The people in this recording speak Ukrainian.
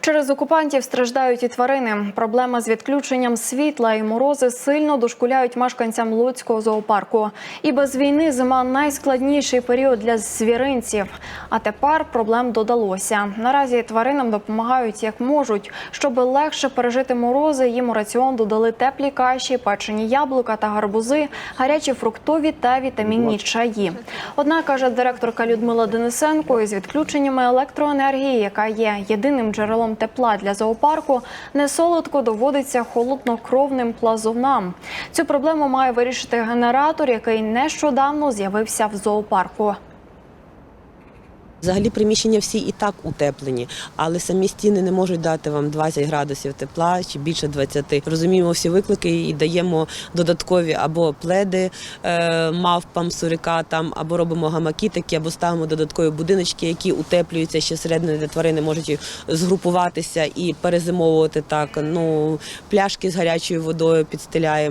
Через окупантів страждають і тварини. Проблема з відключенням світла і морози сильно дошкуляють мешканцям Луцького зоопарку. І без війни зима найскладніший період для звіринців. А тепер проблем додалося. Наразі тваринам допомагають як можуть. Щоб легше пережити морози, їм у раціон додали теплі каші, печені яблука та гарбузи, гарячі фруктові та вітамінні чаї. Однак, каже директорка Людмила Денисенко, із відключеннями електроенергії, яка є єдиним джерелом тепла для зоопарку, несолодко доводиться холоднокровним плазунам. Цю проблему має вирішити генератор, який нещодавно з'явився в зоопарку. Взагалі приміщення всі і так утеплені, але самі стіни не можуть дати вам 20 градусів тепла чи більше 20. Розуміємо всі виклики і даємо додаткові або пледи е, мавпам, сурикатам, або робимо гамаки такі, або ставимо додаткові будиночки, які утеплюються ще середини, де тварини можуть згрупуватися і перезимовувати так. Ну пляшки з гарячою водою підстеляємо.